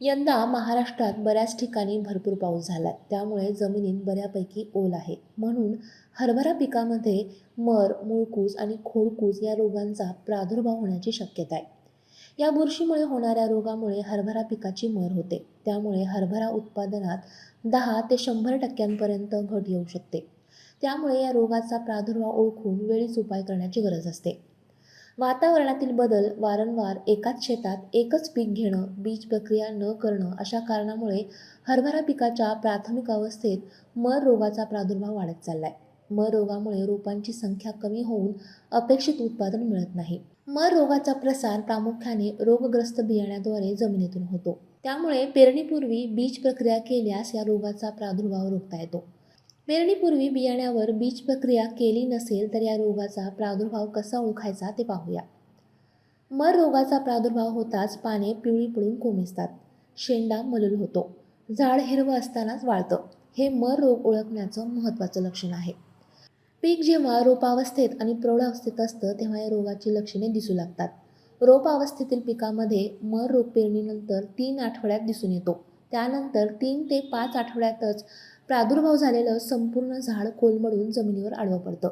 यंदा महाराष्ट्रात बऱ्याच ठिकाणी भरपूर पाऊस झाला त्यामुळे जमिनीत बऱ्यापैकी ओल आहे. म्हणून हरभरा पिकामध्ये मर मुळकूस आणि खोडकूस या रोगांचा प्रादुर्भाव होण्याची शक्यता आहे. या बुरशीमुळे होणाऱ्या रोगामुळे हरभरा पिकाची मर होते. त्यामुळे हरभरा उत्पादनात दहा ते शंभर टक्क्यांपर्यंत घट येऊ शकते. त्यामुळे या रोगाचा प्रादुर्भाव ओळखून वेळीच उपाय करण्याची गरज असते. वातावरणातील बदल वारंवार एकाच शेतात एकच पीक घेणं बीज प्रक्रिया न करणं अशा कारणामुळे हरभरा पिकाच्या प्राथमिक अवस्थेत मर रोगाचा प्रादुर्भाव वाढत चाललाय. मर रोगामुळे रोपांची संख्या कमी होऊन अपेक्षित उत्पादन मिळत नाही. मर रोगाचा प्रसार प्रामुख्याने रोगग्रस्त बियाण्याद्वारे जमिनीतून होतो. त्यामुळे पेरणीपूर्वी बीज प्रक्रिया केल्यास या रोगाचा प्रादुर्भाव रोखता येतो. पेरणीपूर्वी बियाण्यावर बीज प्रक्रिया केली नसेल तर या रोगाचा प्रादुर्भाव कसा ओळखायचा ते पाहूया. मर रोगाचा प्रादुर्भाव होताच पाने पिवळी पडून कोमेजतात. शेंडा मलूल होतो. झाड हिरवं असतानाच वाळतं. हे मर रोग ओळखण्याचं महत्त्वाचं लक्षण आहे. पीक जेव्हा रोपावस्थेत आणि प्रौढावस्थेत असतं तेव्हा या रोगाची लक्षणे दिसू लागतात. रोपावस्थेतील पिकामध्ये मर रोग पेरणीनंतर तीन आठवड्यात दिसून येतो. त्यानंतर तीन ते पाच आठवड्यातच प्रादुर्भाव झालेलं संपूर्ण झाड कोलमडून जमिनीवर आडवं पडतं.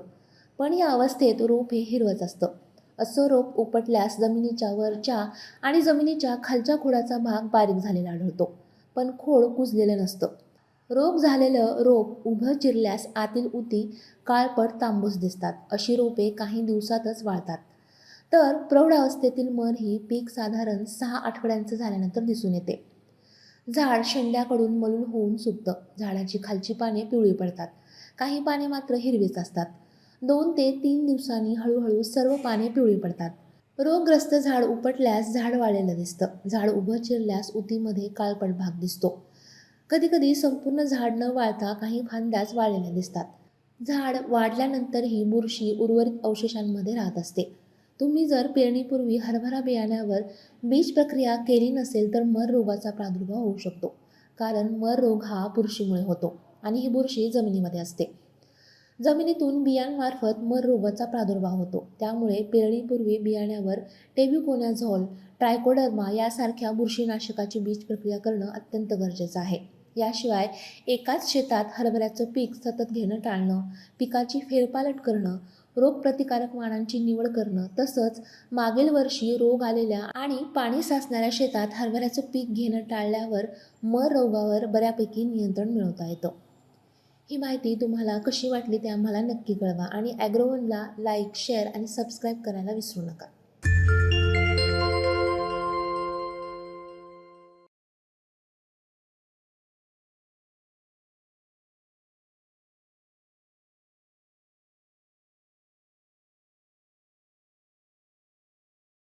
पण या अवस्थेत रोप हे हिरवंच असतं. असं रोप उपटल्यास जमिनीच्या वरच्या आणि जमिनीच्या खालच्या खोडाचा भाग बारीक झालेला आढळतो पण खोड कुजलेलं नसतं. रोग झालेलं रोप उभं चिरल्यास आतील उती काळपट तांबूस दिसतात. अशी रोपे काही दिवसातच वाळतात. तर प्रौढावस्थेतील मर ही पीक साधारण सहा आठवड्यांचं झाल्यानंतर दिसून येते. झाड शेंड्याकडून मलून होऊन सुकतं. झाडाची खालची पाने पिवळी पडतात. काही पाने मात्र हिरवीच असतात. दोन ते तीन दिवसांनी हळूहळू सर्व पाने पिवळी पडतात. रोगग्रस्त झाड उपटल्यास झाड वाळलेलं दिसतं. झाड उभं चिरल्यास उतीमध्ये काळपट भाग दिसतो. कधीकधी संपूर्ण झाड न वाळता काही फांद्याच वाळलेल्या दिसतात. झाड वाढल्यानंतरही बुरशी उर्वरित अवशेषांमध्ये राहत असते. तुम्ही जर पेरणीपूर्वी हरभरा बियाण्यावर बीज प्रक्रिया केली नसेल तर मर रोगाचा प्रादुर्भाव होऊ शकतो. कारण मर रोग हा बुरशीमुळे होतो आणि ही बुरशी जमिनीमध्ये असते. जमिनीतून बियांमार्फत मर रोगाचा प्रादुर्भाव होतो. त्यामुळे पेरणीपूर्वी बियाण्यावर टेब्युकोनॅझॉल ट्रायकोडर्मा यासारख्या बुरशीनाशकाची बीज प्रक्रिया करणं अत्यंत गरजेचं आहे. याशिवाय एकाच शेतात हरभऱ्याचं पीक सतत घेणं टाळणं पिकाची फेरपालट करणं रोगप्रतिकारक वाणांची निवड करणं तसंच मागील वर्षी रोग आलेल्या आणि पाणी साचणाऱ्या शेतात हरभऱ्याचं पीक घेणं टाळल्यावर मर रोगावर बऱ्यापैकी नियंत्रण मिळवता येतं. ही माहिती तुम्हाला कशी वाटली ते आम्हाला नक्की कळवा आणि ॲग्रोवनला लाईक शेअर आणि सबस्क्राईब करायला विसरू नका.